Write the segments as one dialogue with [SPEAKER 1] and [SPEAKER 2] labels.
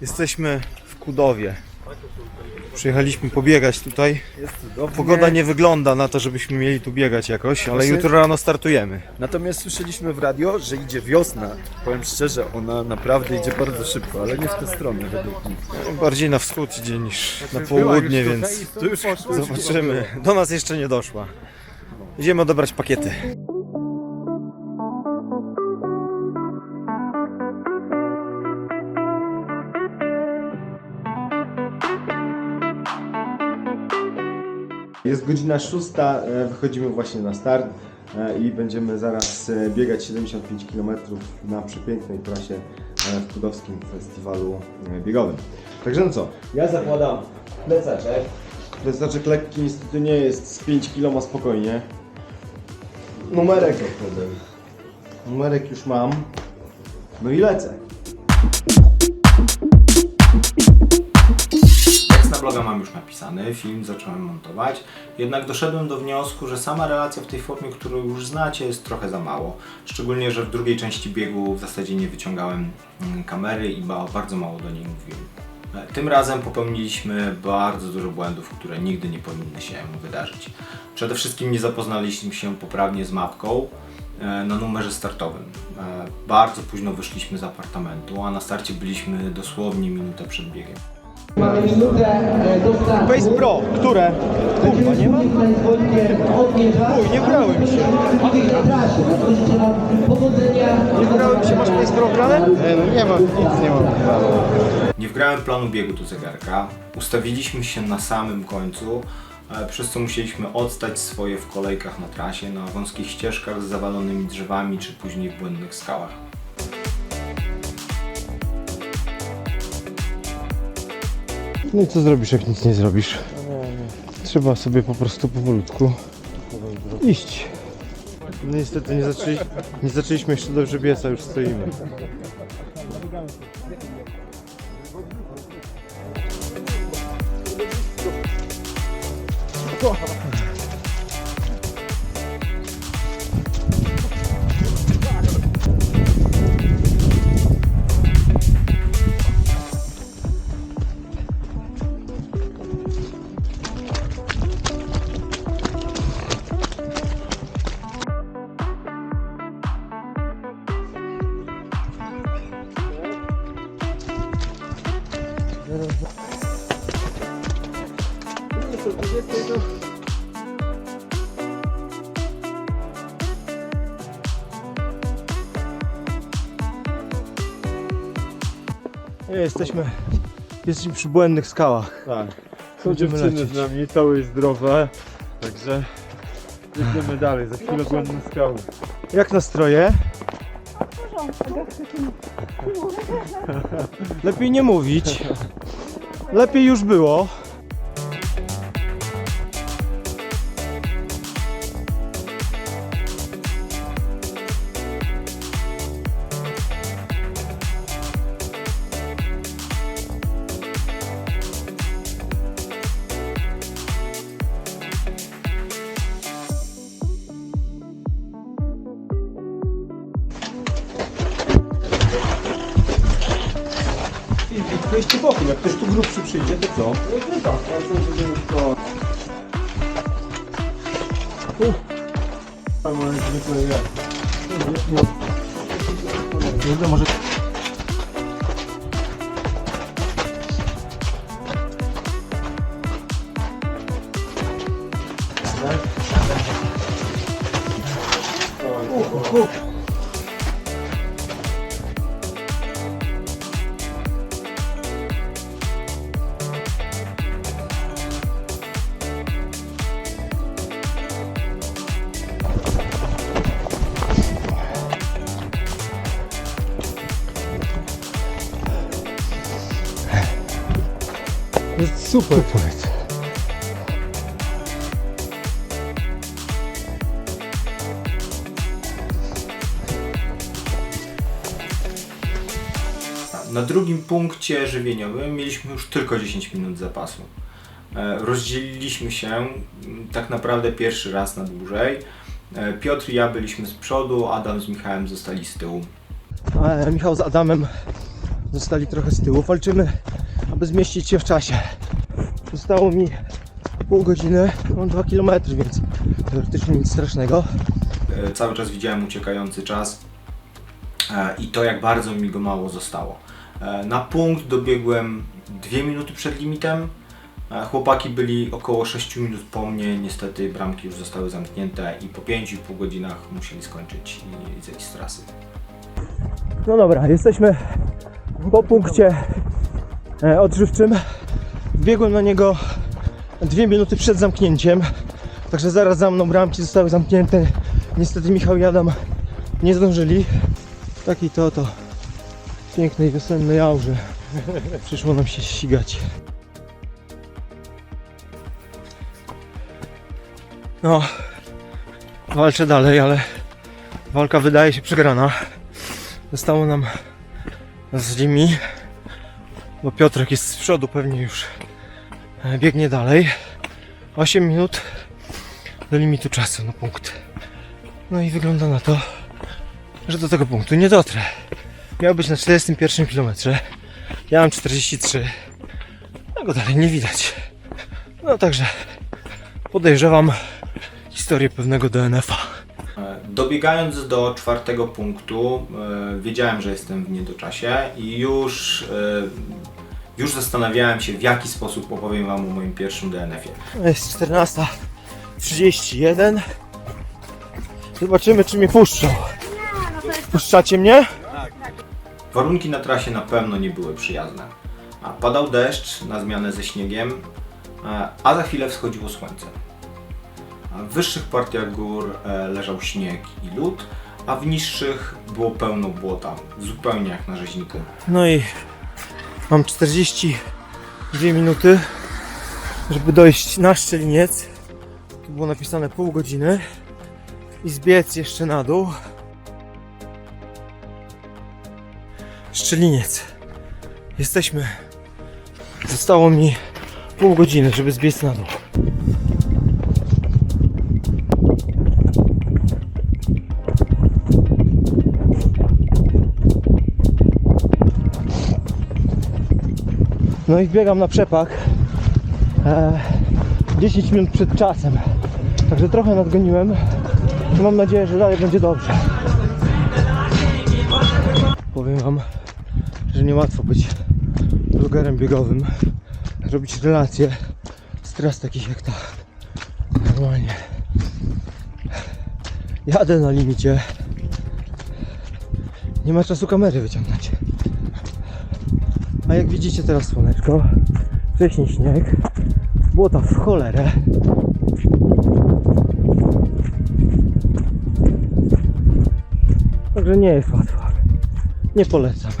[SPEAKER 1] Jesteśmy w Kudowie. Przyjechaliśmy pobiegać tutaj. Pogoda nie wygląda na to, żebyśmy mieli tu biegać jakoś, ale
[SPEAKER 2] Właśnie-
[SPEAKER 1] jutro rano startujemy.
[SPEAKER 2] Natomiast słyszeliśmy w radio, że idzie wiosna. Powiem szczerze, ona naprawdę idzie bardzo szybko, ale nie w tę stronę według nich.
[SPEAKER 1] Bardziej na wschód idzie niż na południe, więc
[SPEAKER 2] już
[SPEAKER 1] zobaczymy. Do nas jeszcze nie doszła. Idziemy odebrać pakiety. Jest godzina szósta, e, wychodzimy właśnie na start e, i będziemy zaraz e, biegać 75 km na przepięknej trasie w Kudowskim Festiwalu Biegowym. Także no co, ja zakładam plecaczek. Plecaczek lekki niestety nie jest z 5 kg ma spokojnie. Numerek Numerek już mam. No i lecę.
[SPEAKER 3] Bloga mam już napisany, film zacząłem montować, jednak doszedłem do wniosku, że sama relacja w tej formie, którą już znacie, jest trochę za mało. Szczególnie, że w drugiej części biegu w zasadzie nie wyciągałem mm, kamery i ba- bardzo mało do niej mówiłem. E, Tym razem popełniliśmy bardzo dużo błędów, które nigdy nie powinny się wydarzyć. Przede wszystkim nie zapoznaliśmy się poprawnie z mapką e, na numerze startowym. E, Bardzo późno wyszliśmy z apartamentu, a na starcie byliśmy dosłownie minutę przed biegiem.
[SPEAKER 4] Mamy minutę do startu.
[SPEAKER 1] Face Pro, które? Kurwa, nie ma? Uj, nie brałem się. Nie brałem się, masz Face Pro grane? no nie mam, nic nie mam.
[SPEAKER 3] Nie wgrałem planu biegu do zegarka. Ustawiliśmy się na samym końcu, e, przez co musieliśmy odstać swoje w kolejkach na trasie, na wąskich ścieżkach z zawalonymi drzewami czy później w błędnych skałach.
[SPEAKER 1] No i co zrobisz, jak nic nie zrobisz? Trzeba sobie po prostu powolutku iść. No niestety nie, zaczęli, nie zaczęliśmy jeszcze dobrze biec, a już stoimy. Jesteśmy, jesteśmy przy błędnych skałach.
[SPEAKER 5] Tak. Są
[SPEAKER 1] Będziemy
[SPEAKER 5] dziewczyny
[SPEAKER 1] lecieć.
[SPEAKER 5] z nami, całe i zdrowe. Także jedziemy dalej, za chwilę błędne skały.
[SPEAKER 1] Jak nastroje? Lepiej nie mówić. Lepiej już było. Wejście bokiem, jak ktoś tu grubszy przyjdzie, to co? Kurde, może... Jest super. Powiedz.
[SPEAKER 3] Na drugim punkcie żywieniowym mieliśmy już tylko 10 minut zapasu. E, Rozdzieliliśmy się mm, tak naprawdę pierwszy raz na dłużej. E, Piotr i ja byliśmy z przodu, Adam z Michałem zostali z tyłu.
[SPEAKER 1] A Michał z Adamem zostali trochę z tyłu. Walczymy, aby zmieścić się w czasie. Zostało mi pół godziny, mam 2 km, więc teoretycznie nic strasznego.
[SPEAKER 3] E, Cały czas widziałem uciekający czas e, i to, jak bardzo mi go mało zostało. E, Na punkt dobiegłem 2 minuty przed limitem. Chłopaki byli około 6 minut po mnie. Niestety bramki już zostały zamknięte i po 5,5 godzinach musieli skończyć i zejść z trasy.
[SPEAKER 1] No dobra, jesteśmy po punkcie odżywczym. Biegłem na niego dwie minuty przed zamknięciem, także zaraz za mną bramki zostały zamknięte. Niestety Michał i Adam nie zdążyli. W takiej to oto pięknej wiosennej aurze przyszło nam się ścigać. No, walczę dalej, ale walka wydaje się przegrana. Zostało nam z nimi, bo Piotrek jest z przodu, pewnie już biegnie dalej. 8 minut do limitu czasu na punkt. No i wygląda na to, że do tego punktu nie dotrę. Miał być na 41 km. Ja mam 43. A go dalej nie widać. No także podejrzewam historię pewnego DNF-a.
[SPEAKER 3] Dobiegając do czwartego punktu, e, wiedziałem, że jestem w niedoczasie i już, e, już zastanawiałem się, w jaki sposób opowiem Wam o moim pierwszym DNF-ie.
[SPEAKER 1] Jest 14.31. Zobaczymy, czy mnie puszczą. Puszczacie mnie?
[SPEAKER 3] Warunki na trasie na pewno nie były przyjazne. A padał deszcz na zmianę ze śniegiem, a za chwilę wschodziło słońce. W wyższych partiach gór e, leżał śnieg i lód, a w niższych było pełno błota, zupełnie jak na rzeźniku.
[SPEAKER 1] No i mam 42 minuty, żeby dojść na szczeliniec. Tu było napisane pół godziny. I zbiec jeszcze na dół. Szczeliniec. Jesteśmy. Zostało mi pół godziny, żeby zbiec na dół. No i wbiegam na przepak e, 10 minut przed czasem. Także trochę nadgoniłem. Mam nadzieję, że dalej będzie dobrze. Powiem Wam, że niełatwo być blogerem biegowym, robić relacje z tras takich jak ta. Normalnie. Jadę na limicie. Nie ma czasu kamery wyciągnąć. A jak widzicie teraz słoneczko, wcześniej śnieg, błota w cholerę. Także nie jest łatwo. Nie polecam.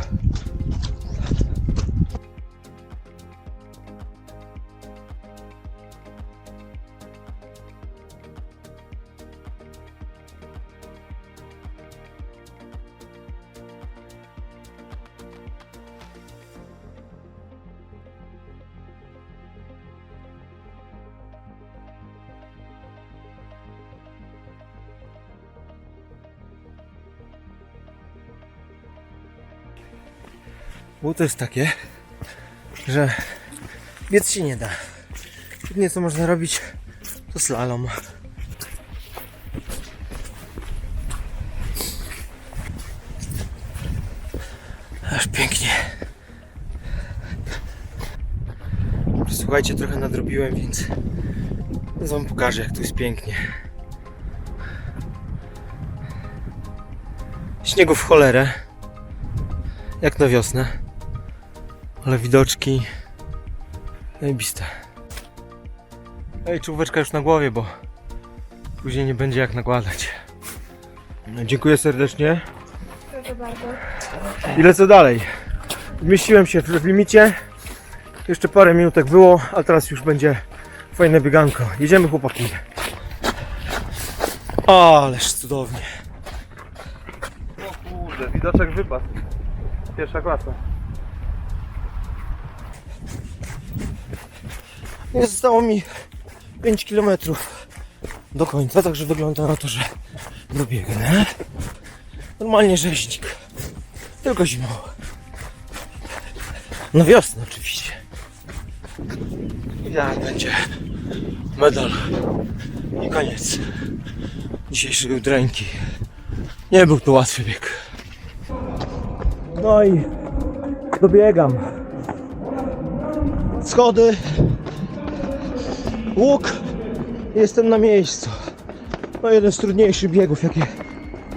[SPEAKER 1] Bo to jest takie, że biec się nie da. Jedynie co można robić to slalom. Aż pięknie. Słuchajcie, trochę nadrobiłem, więc więc wam pokażę jak tu jest pięknie. Śniegu w cholerę jak na wiosnę. Ale widoczki zajebiste. Ej, czuweczka już na głowie, bo później nie będzie jak nakładać. No, dziękuję serdecznie.
[SPEAKER 6] Proszę bardzo.
[SPEAKER 1] I lecę dalej. Zmieściłem się w limicie. Jeszcze parę minutek było, a teraz już będzie fajne bieganko. Jedziemy chłopaki. Ależ cudownie.
[SPEAKER 5] O kurde, widoczek wypadł. Pierwsza klasa.
[SPEAKER 1] I zostało mi 5 km do końca, także wygląda na to, że dobiegnę. Normalnie rzeźnik. Tylko zimą. Na wiosnę oczywiście. I zaraz będzie medal. I koniec dzisiejszej udręki. Nie był to łatwy bieg. No i dobiegam. Schody. Łuk. Jestem na miejscu. No jeden z trudniejszych biegów, jakie,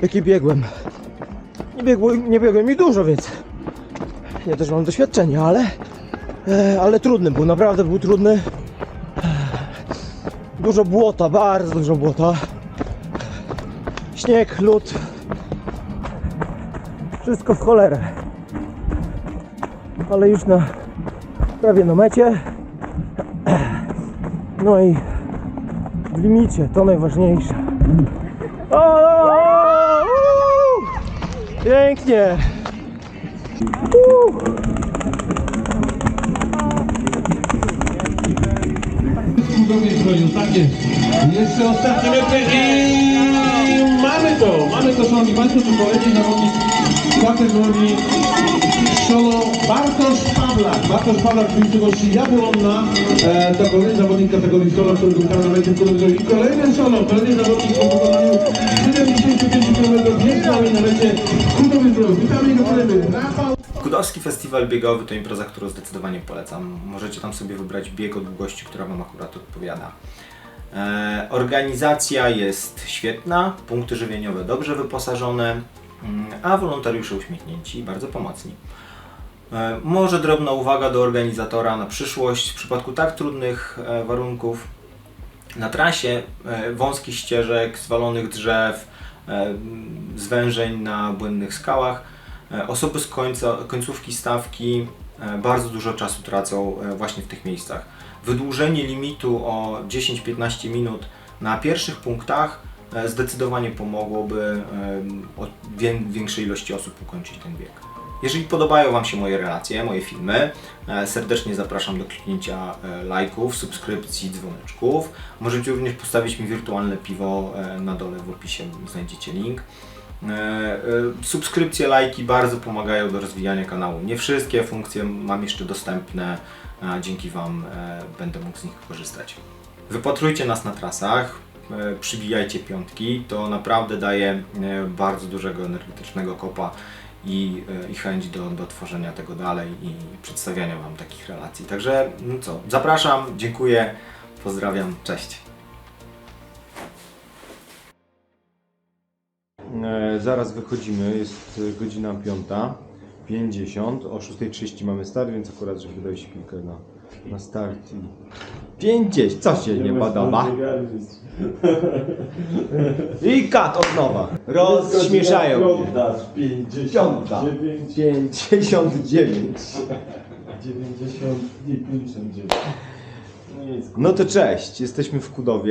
[SPEAKER 1] jakie biegłem. Nie, biegło, nie biegłem mi dużo, więc ja też mam doświadczenie, ale, e, ale trudny był, naprawdę był trudny. Dużo błota, bardzo dużo błota. Śnieg, lód. Wszystko w cholerę. Ale już na prawie na mecie. No i w limicie, to najważniejsze. O! Pięknie!
[SPEAKER 7] Kudowie zbroju, tak jest. Jeszcze ostatni metr i mamy to, mamy to, szanowni państwo, to kolejny zawodnik kategorii solo Bartosz Pawlak. Bartosz Pawlak z miejscowości Jabłonna, e, to kolejny zawodnik kategorii solo, który był mecie kudowej. I kolejny solo, kolejny zawodnik po pokonaniu 75 km nami na mecie zbroju. Witamy i gratulujemy.
[SPEAKER 3] Kudowski Festiwal Biegowy to impreza, którą zdecydowanie polecam. Możecie tam sobie wybrać bieg o długości, która Wam akurat odpowiada. E, organizacja jest świetna, punkty żywieniowe dobrze wyposażone, mm, a wolontariusze uśmiechnięci i bardzo pomocni. E, może drobna uwaga do organizatora na przyszłość. W przypadku tak trudnych e, warunków na trasie e, wąskich ścieżek, zwalonych drzew, zwężeń na błędnych skałach, osoby z końca, końcówki stawki bardzo dużo czasu tracą właśnie w tych miejscach. Wydłużenie limitu o 10-15 minut na pierwszych punktach zdecydowanie pomogłoby większej ilości osób ukończyć ten bieg. Jeżeli podobają Wam się moje relacje, moje filmy, e, serdecznie zapraszam do kliknięcia e, lajków, subskrypcji, dzwoneczków. Możecie również postawić mi wirtualne piwo e, na dole w opisie, znajdziecie link. Subskrypcje, lajki bardzo pomagają do rozwijania kanału. Nie wszystkie funkcje mam jeszcze dostępne, dzięki Wam będę mógł z nich korzystać. Wypatrujcie nas na trasach, przybijajcie piątki, to naprawdę daje bardzo dużego energetycznego kopa i, e, i chęć do, do tworzenia tego dalej i przedstawiania Wam takich relacji. Także no co, zapraszam, dziękuję, pozdrawiam, cześć.
[SPEAKER 8] E, zaraz wychodzimy, jest godzina 5.50, o 6.30 mamy start, więc akurat, żeby dojść chwilkę na, na start i... 50, co się nie podoba? I kat od nowa. Rozśmieszają mnie.
[SPEAKER 5] Dasz 50.
[SPEAKER 8] Piąta. 59.
[SPEAKER 5] 90 i 59.
[SPEAKER 8] No to cześć, jesteśmy w Kudowie.